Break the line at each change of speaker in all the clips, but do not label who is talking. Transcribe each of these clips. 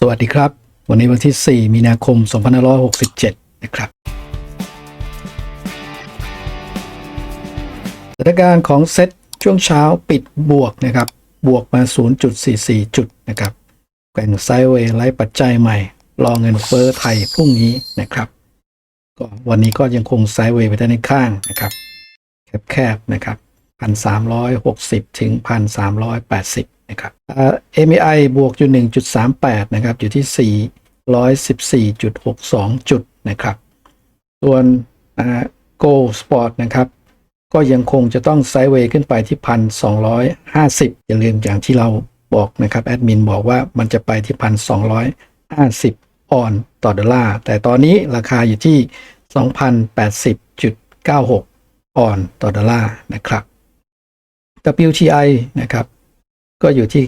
สวัสดีครับ วันนี้วันที่ 4 มีนาคม 2567 นะครับสถานการณ์ของเซ็ตช่วงเช้าปิดบวกนะครับ บวกมา 0.44 จุดนะครับแกว่งไซด์เวย์ไล่ปัจจัยใหม่ รอเงินเฟ้อไทยพรุ่งนี้นะครับก็วันนี้ก็ยังคงไซด์เวย์ไปด้านข้างนะครับ แคบๆนะครับ 1,360 ถึง 1,380 นะครับเอ่อ MAI บวกอยู่ 1.38 นะครับ อยู่ที่ 414.62 จุดนะครับ ส่วนอ่า Go Sport นะครับ ก็ยังคงจะต้องไซด์เวย์ขึ้นไปที่ 1,250 อย่าลืมอย่างที่เราบอกนะครับ แอดมินบอกว่ามันจะไปที่ 1,250 ออนต่อดอลลาร์ แต่ตอนนี้ราคาอยู่ที่ 2,080.96 ออนต่อดอลลาร์นะครับ WTI นะครับ ก็อยู่ที่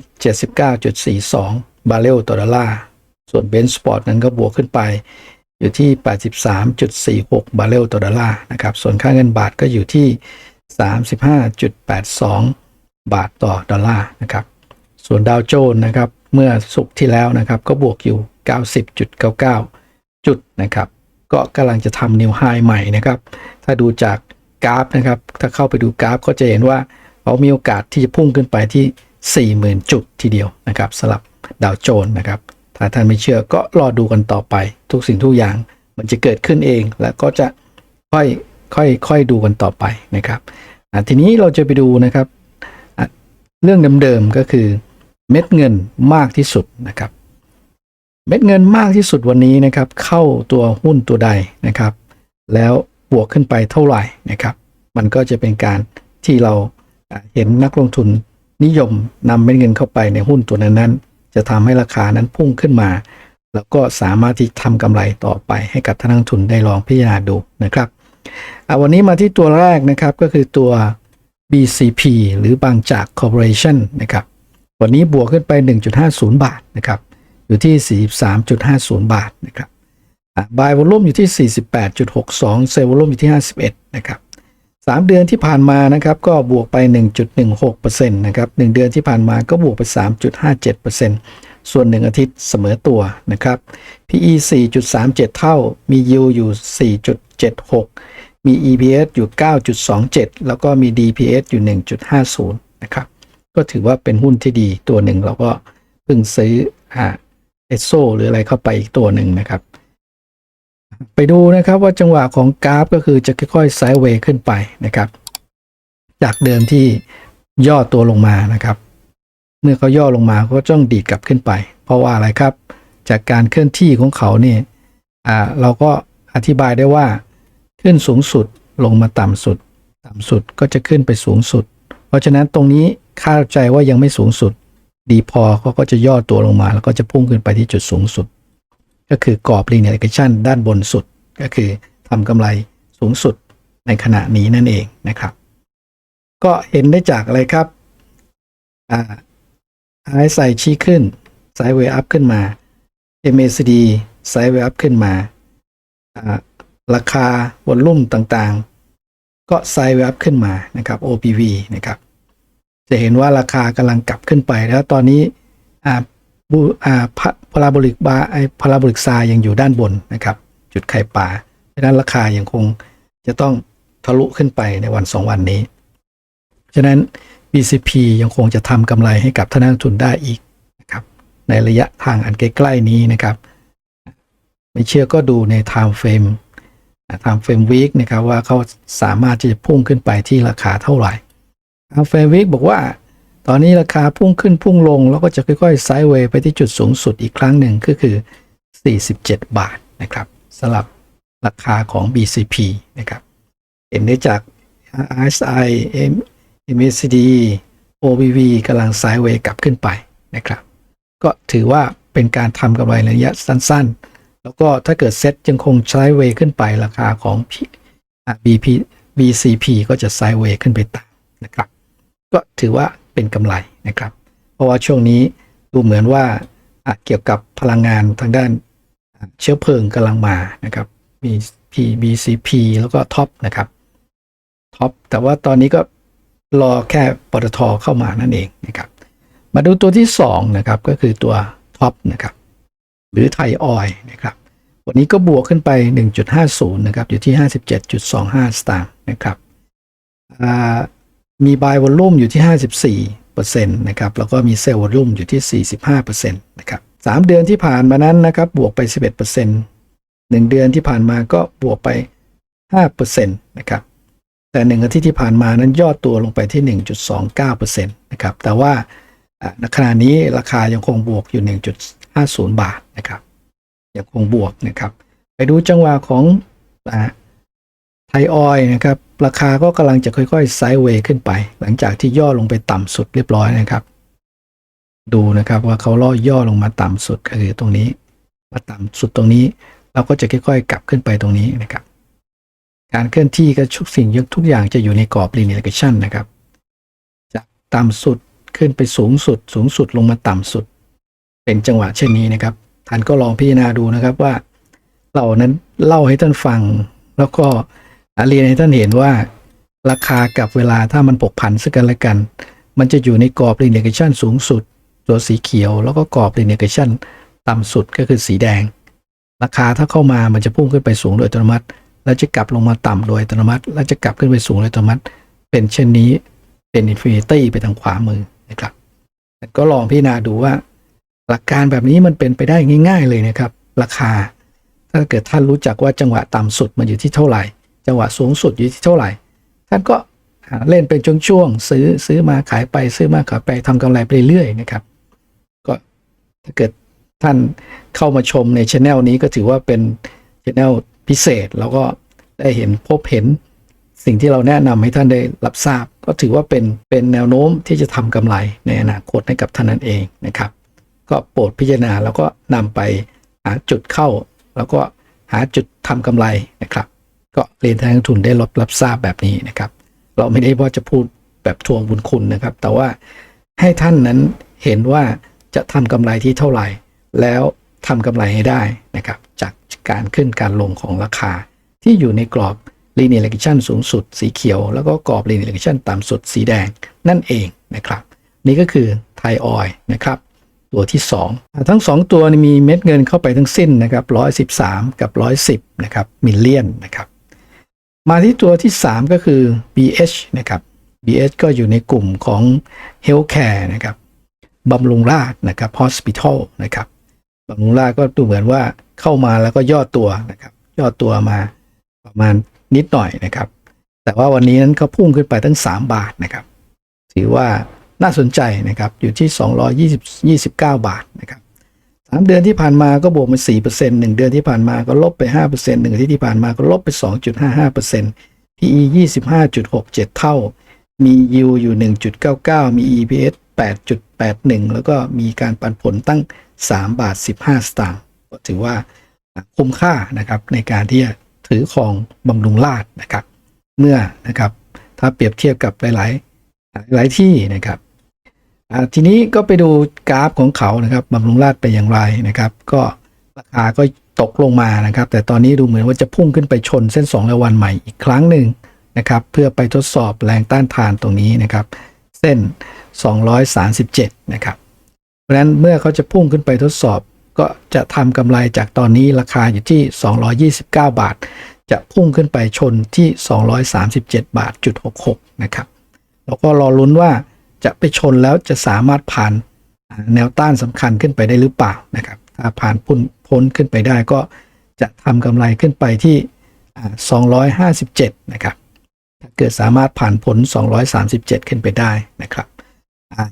79.42 บาร์เรลต่อดอลลาร์ ส่วนเบนซ์สปอร์ตนั้นก็บวกขึ้นไป อยู่ที่ 83.46 บาร์เรลต่อดอลลาร์นะครับ ส่วนค่าเงินบาทก็อยู่ที่ 35.82 บาทต่อดอลลาร์นะครับ ส่วนดาวโจนส์นะครับ เมื่อสุกร์ที่แล้วนะครับ ก็บวกอยู่ 90.99 จุดนะครับ ก็กำลังจะทำนิวไฮใหม่นะครับ ถ้าดูจากกราฟนะครับ ถ้าเข้าไปดูกราฟก็จะเห็นว่าเขามีโอกาสที่จะพุ่งขึ้นไปที่ 40,000 จุดทีเดียวนะครับสำหรับดาวโจนส์นะครับ ถ้าท่านไม่เชื่อก็รอดูกันต่อไป ทุกสิ่งทุกอย่างมันจะเกิดขึ้นเอง แล้วก็จะค่อยค่อยค่อยดูกันต่อไปนะครับทีนี้เราจะไปดูนะครับเรื่องเดิมๆก็คือเม็ดเงินมากที่สุดนะครับ เม็ดเงินมากที่สุดวันนี้นะครับ เข้าตัวหุ้นตัวใดนะครับ แล้วบวกขึ้นไปเท่าไหร่นะครับ มันก็จะเป็นการที่เราเห็นนักลงทุน นิยมนำเม็ดเงินเข้าไปในหุ้นตัวนั้นๆ จะทำให้ราคานั้นพุ่งขึ้นมา แล้วก็สามารถที่ทำกำไรต่อไปให้กับท่านนักทุนได้ลองพิจารณาดูนะครับเอะวันนี้มาที่ตัวแรกนะครับก็คือตัว BCP หรือบางจาก Corporation นะครับ วันนี้บวกขึ้นไป 1.50 บาทนะครับ อยู่ที่ 43.50 บาทนะครับบายวอลุ่มอยู่ที่ 48.62 เซลล์วอลุ่มอยู่ที่ 51 นะครับ 3 เดือนที่ผ่านมานะครับก็บวกไป 1.16%นะครับ1เดือนที่ผ่านมาก็บวกไป 3.57%ส่วน 1 อาทิตย์เสมอตัวนะครับ PE 4.37 เท่า มี yield อยู่ 4.76 มี EPS อยู่ 9.27 แล้วก็มี DPS อยู่ 1.50 นะครับ ก็ถือว่าเป็นหุ้นที่ดีตัวหนึ่งเราก็เพิ่งซื้อเอสโซหรืออะไรเข้าไปอีกตัวหนึ่งนะครับ ไปดูนะครับว่าจังหวะของกราฟก็คือจะค่อยๆไซด์เวย์ขึ้นไปนะครับ จากเดิมที่ย่อตัวลงมานะครับ เมื่อเขาย่อลงมาก็ต้องดีดกลับขึ้นไป เพราะว่าอะไรครับ จากการเคลื่อนที่ของเขาเนี่ยอ่าเราก็อธิบายได้ว่าขึ้นสูงสุดลงมาต่ำสุด ต่ำสุดก็จะขึ้นไปสูงสุด เพราะฉะนั้นตรงนี้คาดใจว่ายังไม่สูงสุด ดีพอเขาก็จะย่อตัวลงมา แล้วก็จะพุ่งขึ้นไปที่จุดสูงสุด ก็คือกรอบ linear regression ด้านบนสุด ก็คือทำกำไรสูงสุดในขณะนี้นั่นเองนะครับ ก็เห็นได้จากอะไรครับอ่า RSI ชี้ขึ้น Sideway up ขึ้นมา MACD Sideway up ขึ้นมาราคาวอลลุ่มต่างๆ ก็ Sideway up ขึ้นมานะครับ OPV นะครับ จะเห็นว่าราคากำลังกลับขึ้นไปแล้วตอนนี้อ่าบูอ่า พาราโบลิกบาไอพาราโบลิกซายังอยู่ด้านบนนะครับ จุดไข่ป่าดังนั้นราคายังคงจะต้องทะลุขึ้นไปในวันสองวันนี้ ฉะนั้น BCP ยังคงจะทำกำไรให้กับท่านนักทุนได้อีกนะครับ ในระยะทางอันใกล้ๆนี้นะครับ ไม่เชื่อก็ดูใน time frame time frame week นะครับว่าเขาสามารถที่จะพุ่งขึ้นไปที่ราคาเท่าไหร่ time frame week บอกว่า ตอนนี้ราคาพุ่งขึ้นพุ่งลง แล้วก็จะค่อยๆไซด์เวย์ไปที่จุดสูงสุดอีกครั้งหนึ่งก็คือ 47 บาทนะครับสำหรับราคาของ BCP นะครับเห็นได้จาก RSI MACD OBV กำลังไซด์เวย์กลับขึ้นไปนะครับ ก็ถือว่าเป็นการทำกำไรระยะสั้นๆ แล้วก็ถ้าเกิดเซ็ตยังคงไซด์เวย์ขึ้นไปราคาของ BP BCP ก็จะไซด์เวย์ขึ้นไปตามนะครับ ก็ถือว่า เป็นกำไรนะครับ เพราะว่าช่วงนี้ดูเหมือนว่าเกี่ยวกับพลังงานทางด้านเชื้อเพลิงกำลังมานะครับมี PBCP แล้วก็ท็อปนะครับท็อปแต่ว่าตอนนี้ก็รอแค่ปตทเข้ามานั่นเองนะครับมาดูตัวที่2นะครับก็คือตัวท็อปนะครับหรือไทยออยนะครับวันนี้ก็บวกขึ้นไป 1.50นะครับอยู่ที่ 57.25 สตางค์นะครับ มี buy volume อยู่ที่ 54%นะครับแล้วก็มี sell volume อยู่ที่ 45%นะครับสามเดือนที่ผ่านมานั้นนะครับบวกไป 11%หนึ่งเดือนที่ผ่านมาก็บวกไป 5%นะครับแต่หนึ่งอาทิตย์ที่ผ่านมานั้นย่อตัวลงไปที่ 1.29%นะครับแต่ว่าณขณะนี้ราคายังคงบวกอยู่ 1.50 บาทนะครับยังคงบวกนะครับไปดูจังหวะของ ไทยออยนะครับราคาก็กำลังจะค่อยๆไซด์เวย์ขึ้นไป หลังจากที่ย่อลงไปต่ำสุดเรียบร้อยนะครับ ดูนะครับว่าเขาล่อย่อลงมาต่ำสุดก็คือตรงนี้มาต่ำสุดตรงนี้ เราก็จะค่อยๆ กลับขึ้นไปตรงนี้นะครับ การเคลื่อนที่ก็ทุกสิ่งทุกอย่างจะอยู่ในกรอบ linear regression นะครับจากต่ำสุดขึ้นไปสูงสุด สูงสุดลงมาต่ำสุด เป็นจังหวะเช่นนี้นะครับท่านก็ลองพิจารณาดูนะครับว่าเรานั้นเล่าให้ท่านฟังแล้วก็ เรียนให้ท่านเห็นว่า ราคากับเวลาถ้ามันผกผันซึ่งกันและกัน มันจะอยู่ในกรอบ linear regression สูงสุด ตัวสีเขียว แล้วก็กรอบ linear regression ต่ำสุดก็คือสีแดง ราคาถ้าเข้ามามันจะพุ่งขึ้นไปสูงโดยอัตโนมัติ แล้วจะกลับลงมาต่ำโดยอัตโนมัติ แล้วจะกลับขึ้นไปสูงโดยอัตโนมัติ เป็นเช่นนี้เป็นอินฟินิตี้ไปทางขวามือนะครับก็ลองพิจารณาดูว่า หลักการแบบนี้มันเป็นไปได้ง่าย ๆ เลยนะครับ ราคา ถ้าเกิดท่านรู้จักว่าจังหวะต่ำสุดมันอยู่ที่เท่าไหร่ จังหวะสูงสุดอยู่ที่เท่าไหร่ ท่านก็เล่นเป็นช่วงๆซื้อซื้อมาขายไปซื้อมาขายไปทำกำไรไปเรื่อยๆนะครับ ก็ถ้าเกิดท่านเข้ามาชมในช anel นี้ก็ถือว่าเป็นช anel พิเศษ แล้วก็ได้เห็นพบเห็นสิ่งที่เราแนะนำให้ท่านได้รับทราบ ก็ถือว่าเป็นเป็นแนวโน้มที่จะทำกำไรในอนาคตให้กับท่านนั่นเองนะครับ ก็โปรดพิจารณาแล้วก็นำไปหาจุดเข้า แล้วก็หาจุดทำกำไรนะครับ ก็เรียนทางทุนได้รับรับทราบแบบนี้นะครับ เราไม่ได้ว่าจะพูดแบบทวงบุญคุณนะครับ แต่ว่าให้ท่านนั้นเห็นว่าจะทำกำไรที่เท่าไหร่ แล้วทำกำไรให้ได้นะครับ จากการขึ้นการลงของราคา ที่อยู่ในกรอบ linear regression สูงสุดสีเขียว แล้วก็กรอบ linear regression ต่ำสุดสีแดงนั่นเองนะครับ นี่ก็คือไทยออยนะครับตัวที่ 2 ทั้ง 2 ตัวมีเม็ดเงินเข้าไปทั้งสิ้นนะครับ113 กับ 110 นะครับมิลเลียนนะครับ มาที่ตัวที่ 3 ก็คือ BH นะครับ BH ก็อยู่ในกลุ่มของ Healthcare นะครับบำรุงราษฎร์นะครับ Hospital นะครับบำรุงราษฎร์ก็ดูเหมือนว่าเข้ามาแล้วก็ย่อตัวนะครับ ย่อตัวมาประมาณนิดหน่อยนะครับ แต่ว่าวันนี้นั้นก็พุ่งขึ้นไปตั้ง 3 บาทนะครับ ถือว่าน่าสนใจนะครับอยู่ที่ 220 29 บาทนะครับ สามเดือนที่ผ่านมาก็บวกมาสี่เปอร์เซ็นต์หนึ่งเดือนที่ผ่านมาก็ลบไปห้าเปอร์เซ็นต์หนึ่งที่ที่ผ่านมาก็ลบไปสองจุดห้าห้าเปอร์เซ็นต์ PE ยี่สิบห้าจุดหกเจ็ดเท่า มียูอยู่หนึ่งจุดเก้าเก้ามี EPS แปดจุดแปดหนึ่งแล้วก็มีการปันผลตั้งสามบาทสิบห้าสตางค์ถือว่าคุ้มค่านะครับในการที่จะถือครองบำรุงราดนะครับ เมื่อนะครับถ้าเปรียบเทียบกับหลาย ๆ หลายที่นะครับ ทีนี้ก็ไปดูกราฟของเขานะครับบำรุงราษฎร์ไปอย่างไรนะครับ ก็ราคาก็ตกลงมานะครับ แต่ตอนนี้ดูเหมือนว่าจะพุ่งขึ้นไปชนเส้น2รายวันใหม่อีกครั้งหนึ่งนะครับ เพื่อไปทดสอบแรงต้านทานตรงนี้นะครับ เส้น 237 นะครับ เพราะฉะนั้นเมื่อเขาจะพุ่งขึ้นไปทดสอบ ก็จะทำกำไรจากตอนนี้ราคาอยู่ที่ 229 บาท จะพุ่งขึ้นไปชนที่ 237 บาทจุด66 นะครับ แล้วก็รอลุ้นว่า จะไปชนแล้วจะสามารถผ่านแนวต้านสำคัญขึ้นไปได้หรือเปล่านะครับ ถ้าผ่านพ้นพ้นขึ้นไปได้ก็จะทำกำไรขึ้นไปที่ 257 นะครับ ถ้าเกิดสามารถผ่านผล 237 ขึ้นไปได้นะครับ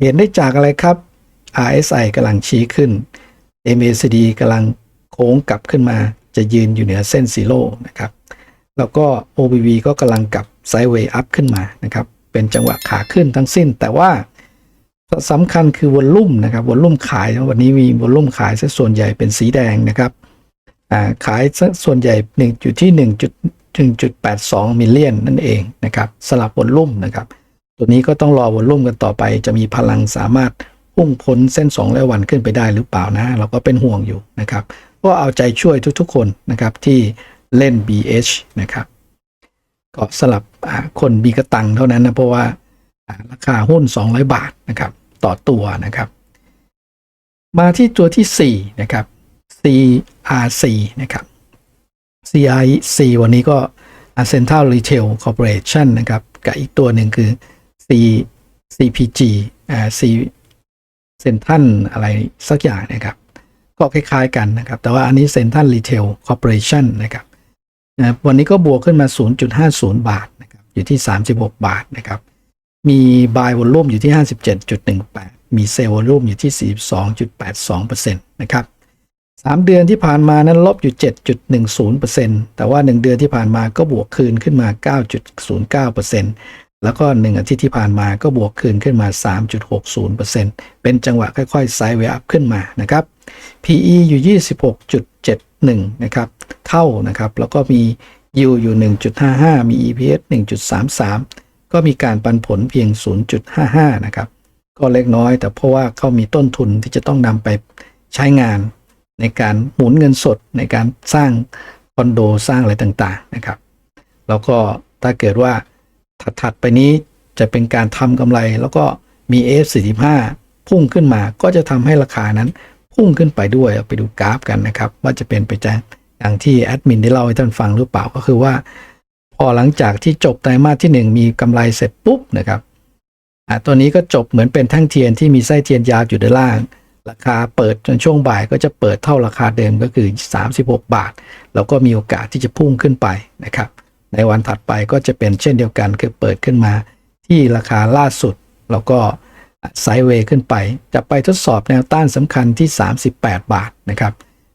เห็นได้จากอะไรครับ RSI กำลังชี้ขึ้น MACD กำลังโค้งกลับขึ้นมาจะยืนอยู่เหนือเส้นซีโร่นะครับ แล้วก็ OBV ก็กำลังกลับไซด์เวย์อัพขึ้นมานะครับ เป็นจังหวะขาขึ้นทั้งสิ้น แต่ว่าสำคัญคือวอลลุ่มนะครับวอลลุ่มขายวันนี้มีวอลลุ่มขายซะส่วนใหญ่เป็นสีแดงนะครับขายซะส่วนใหญ่หนึ่งอยู่ที่หนึ่งจุดหนึ่งจุดแปดสองมิลเลียนนั่นเองนะครับสลับวอลลุ่มนะครับ ตัวนี้ก็ต้องรอวอลลุ่มกันต่อไป จะมีพลังสามารถพุ่งพ้นเส้น 2 และวันขึ้นไปได้หรือเปล่านะ เราก็เป็นห่วงอยู่นะครับ ก็เอาใจช่วยทุกๆคนนะครับที่เล่น BH นะครับ ก็สลับคนมีกระตังเท่านั้นนะเพราะว่าราคาหุ้น 200 บาทนะครับ ต่อตัวนะครับ มาที่ตัวที่ 4 นะครับ CRC นะครับ CRC วันนี้ก็ Central Retail Corporation นะครับ กับอีกตัวหนึ่งคือ C CPG อ่า C Central อะไรสักอย่างนะครับ ก็คล้ายๆกันนะครับ แต่ว่าอันนี้ Central Retail Corporation นะครับ นะวันนี้ก็บวกขึ้นมา 0.50 บาทนะครับอยู่ที่ 36 บาทนะครับมี buy volume อยู่ที่ 57.18 มี sell volume อยู่ที่ 42.82%นะครับ3เดือนที่ผ่านมานั้นลบอยู่ 7.10%แต่ว่า 1 เดือนที่ผ่านมาก็บวกคืนขึ้นมา 9.09%แล้วก็ 1 อาทิตย์ที่ผ่านมาก็บวกคืนขึ้นมา 3.60%เป็นจังหวะค่อยๆไซด์เวย์อัพขึ้นมานะครับ PE อยู่ 26.7 1นะครับเท่านะครับแล้วก็มี yield อยู่ 1.55 มี EPS 1.33 ก็มีการปันผลเพียง 0.55 นะครับก็เล็กน้อย แต่เพราะว่าเขามีต้นทุนที่จะต้องนำไปใช้งานในการหมุนเงินสดในการสร้างคอนโดสร้างอะไรต่างๆนะครับแล้วก็ถ้าเกิดว่าถัดๆไปนี้จะเป็นการทำกำไรแล้วก็มี F45 พุ่งขึ้นมาก็จะทำให้ราคานั้น พุ่งขึ้นไปด้วยไปดูกราฟกันนะครับ ว่าจะเป็นไปอย่างที่แอดมินได้เล่าให้ท่านฟังหรือเปล่าก็คือว่า พอหลังจากที่จบไตรมาสที่ 1 มีกำไรเสร็จปุ๊บนะครับอ่าตัวนี้ก็จบเหมือนเป็นแท่งเทียนที่มีไส้เทียนยาวอยู่ด้านล่าง ราคาเปิดจนช่วงบ่ายก็จะเปิดเท่าราคาเดิมก็คือ 36 บาท แล้วก็มีโอกาสที่จะพุ่งขึ้นไปนะครับ ในวันถัดไปก็จะเป็นเช่นเดียวกันคือเปิดขึ้นมาที่ราคาล่าสุดแล้วก็ ไซด์เวย์ขึ้นไป จะไปทดสอบแนวต้านสำคัญที่ 38 บาทนะครับ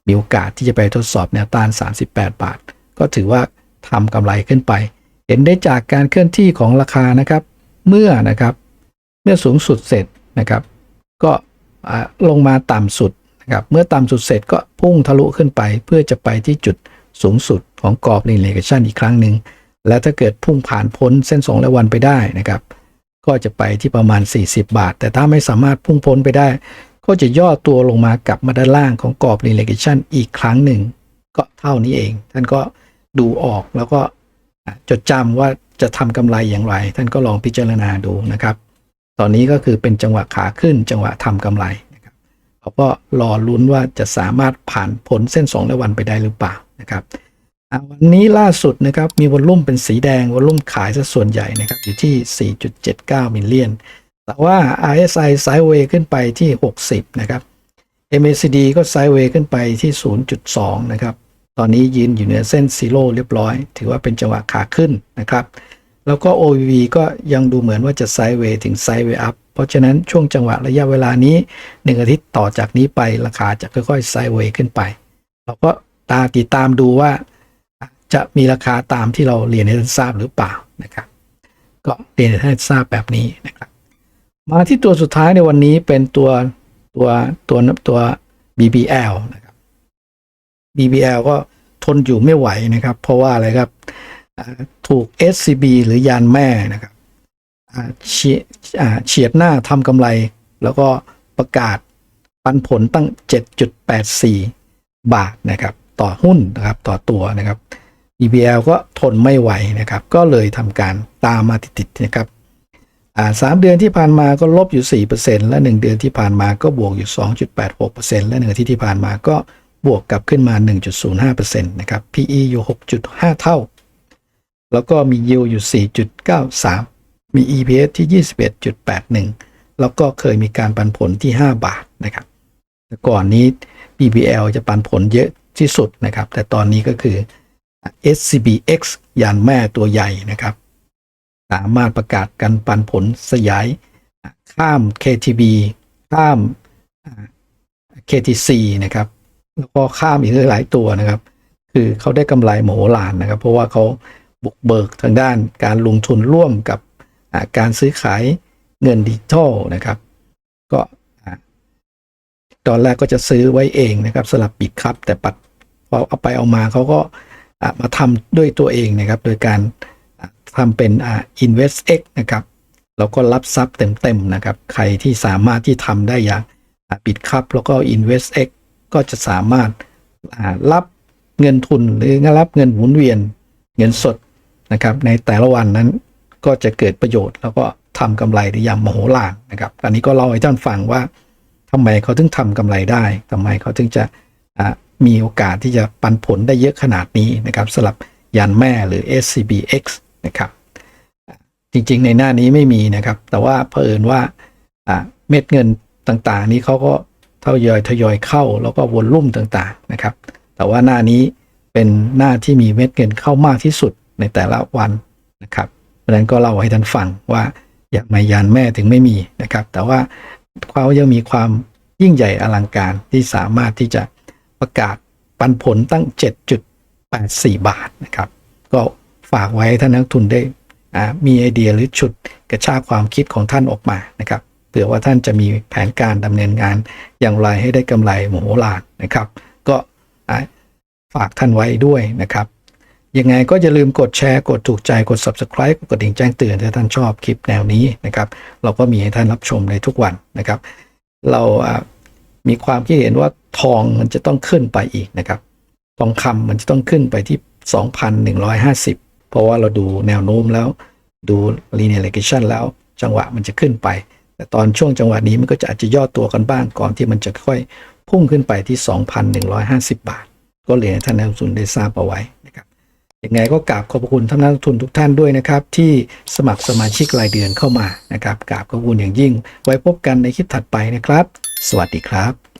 มีโอกาสที่จะไปทดสอบแนวต้าน 38 บาท ก็ถือว่าทำกำไรขึ้นไป เห็นได้จากการเคลื่อนที่ของราคานะครับ เมื่อนะครับเมื่อสูงสุดเสร็จนะครับ ก็อ่าลงมาต่ำสุดนะครับ เมื่อต่ำสุดเสร็จก็พุ่งทะลุขึ้นไปเพื่อจะไปที่จุดสูงสุดของกรอบลินเลกชันอีกครั้งหนึ่งและถ้าเกิดพุ่งผ่านพ้นเส้น2และวันไปได้นะครับ ก็จะไปที่ประมาณ 40 บาท แต่ถ้าไม่สามารถพุ่งพ้นไปได้ ก็จะย่อตัวลงมากลับมาด้านล่างของกรอบลินเลกชันอีกครั้งหนึ่ง ก็เท่านี้เอง ท่านก็ดูออกแล้วก็จดจำว่าจะทำกำไรอย่างไร ท่านก็ลองพิจารณาดูนะครับ ตอนนี้ก็คือเป็นจังหวะขาขึ้นจังหวะทำกำไรนะครับเขาก็รอลุ้นว่าจะสามารถผ่านผลเส้น2และวันไปได้หรือเปล่านะครับ วันนี้ล่าสุดนะครับมีวอลลุ่มเป็นสีแดงวอลลุ่มขายซะส่วนใหญ่นะครับอยู่ที่ 4.79มิลเลียน แต่ว่า RSI ไซด์เวย์ขึ้นไปที่ 60 นะครับ MACD ก็ไซด์เวย์ขึ้นไปที่ 0.2 นะครับ ตอนนี้ยืนอยู่เหนือเส้นซีโร่เรียบร้อย ถือว่าเป็นจังหวะขาขึ้นนะครับ แล้วก็ OVV ก็ยังดูเหมือนว่าจะไซด์เวย์ถึงไซด์เวย์อัพเพราะฉะนั้นช่วงจังหวะระยะเวลานี้ 1 อาทิตย์ต่อจากนี้ไปราคาจะค่อยๆไซด์เวย์ขึ้นไป เราก็ตาติดตามดูว่า จะมีราคาตามที่เราเรียนให้ท่านทราบหรือเปล่านะครับ ก็เรียนให้ท่านทราบแบบนี้นะครับ มาที่ตัวสุดท้ายในวันนี้เป็นตัวตัวตัวตัว BBL นะครับ BBL ก็ทนอยู่ไม่ไหวนะครับ เพราะว่าอะไรครับถูก SCB หรือยานแม่นะครับเฉียอ่าเฉียดหน้าทำกำไร แล้วก็ประกาศปันผลตั้ง 7.84 บาทนะครับ ต่อหุ้นนะครับ ต่อตัวนะครับ BBL ก็ทนไม่ไหวนะครับ ก็เลยทำการตามมาติดๆนะครับสามเดือนที่ผ่านมาก็ลบอยู่ 4%และ 1 เดือนที่ผ่านมาก็บวกอยู่ 2.86%และ1อาทิตย์ที่ผ่านมาก็บวกกลับขึ้นมา 1.05%นะครับ PE อยู่ 6.5 เท่า แล้วก็มี yield อยู่ 4.93 มี EPS ที่ 21.81 แล้วก็เคยมีการปันผลที่ 5 บาทนะครับ แต่ก่อนนี้ BBL จะปันผลเยอะที่สุดนะครับ แต่ตอนนี้ก็คือ SCBX ยานแม่ตัวใหญ่นะครับ สามารถประกาศการปันผลสยาย ข้าม KTB ข้าม KTC นะครับ แล้วก็ข้ามอีกหลายตัวนะครับ คือเขาได้กำไรมโหฬารนะครับ เพราะว่าเขาบุกเบิกทางด้านการลงทุนร่วมกับการซื้อขายเงินดิจิทัลนะครับ ก็ตอนแรกก็จะซื้อไว้เองนะครับสลับปิดครับ แต่ปัดพอเอาไปเอามาเขาก็ มาทำด้วยตัวเองนะครับ โดยการทำเป็นอ่า InvestX นะครับแล้วก็รับทรัพย์เต็มๆนะครับ ใครที่สามารถที่ทำได้อย่างปิดครับแล้วก็ InvestX ก็จะสามารถรับเงินทุนหรือรับเงินหมุนเวียนเงินสดนะครับ ในแต่ละวันนั้นก็จะเกิดประโยชน์ แล้วก็ทำกำไรได้อย่างมโหฬารนะครับ อันนี้ก็เล่าให้ท่านฟังว่าทำไมเขาถึงทำกำไรได้ทำไมเขาถึงจะะ มีโอกาสที่จะปันผลได้เยอะขนาดนี้นะครับสำหรับยานแม่หรือ SCBX นะครับจริงๆในหน้านี้ไม่มีนะครับ แต่ว่าเผอิญว่าเม็ดเงินต่างๆ นี้เขาก็ทยอยทยอยเข้าแล้วก็วนลุ่มต่างๆนะครับ แต่ว่าหน้านี้เป็นหน้าที่มีเม็ดเงินเข้ามากที่สุดในแต่ละวันนะครับเพราะฉะนั้นก็เล่าให้ท่านฟังว่าอยากมายานแม่ถึงไม่มีนะครับ แต่ว่าเขายังมีความยิ่งใหญ่อลังการที่สามารถที่จะ ประกาศปันผลตั้ง 7.84 บาทนะครับ ก็ฝากไว้ท่านนักทุนได้อ่ามีไอเดียหรือฉุดกระชากความคิดของท่านออกมานะครับเผื่อว่าท่านจะมีแผนการดำเนินงานอย่างไรให้ได้กำไรมโหฬารนะครับ ก็ฝากท่านไว้ด้วยนะครับ ยังไงก็อย่าลืมกดแชร์ กดถูกใจกด subscribe กดกระดิ่งแจ้งเตือนถ้าท่านชอบคลิปแนวนี้นะครับ เราก็มีให้ท่านรับชมในทุกวันนะครับ เราอ่า มีความคิดเห็นว่าทองมันจะต้องขึ้นไปอีกนะครับ ทองคำมันจะต้องขึ้นไปที่ 2,150 เพราะว่าเราดูแนวโน้มแล้ว ดู linear regression แล้วจังหวะมันจะขึ้นไป แต่ตอนช่วงจังหวะนี้มันก็จะอาจจะย่อตัวกันบ้างก่อนที่มันจะค่อยพุ่งขึ้นไปที่ 2,150 บาท ก็เลยนให้ท่านนักลงทุนได้ทราบเอาไว้ ยังไงก็กราบขอบพระคุณท่านนักลงทุนทุกท่านด้วยนะครับ ที่สมัครสมาชิกรายเดือนเข้ามานะครับกราบขอบคุณอย่างยิ่ง ไว้พบกันในคลิปถัดไปนะครับ สวัสดีครับ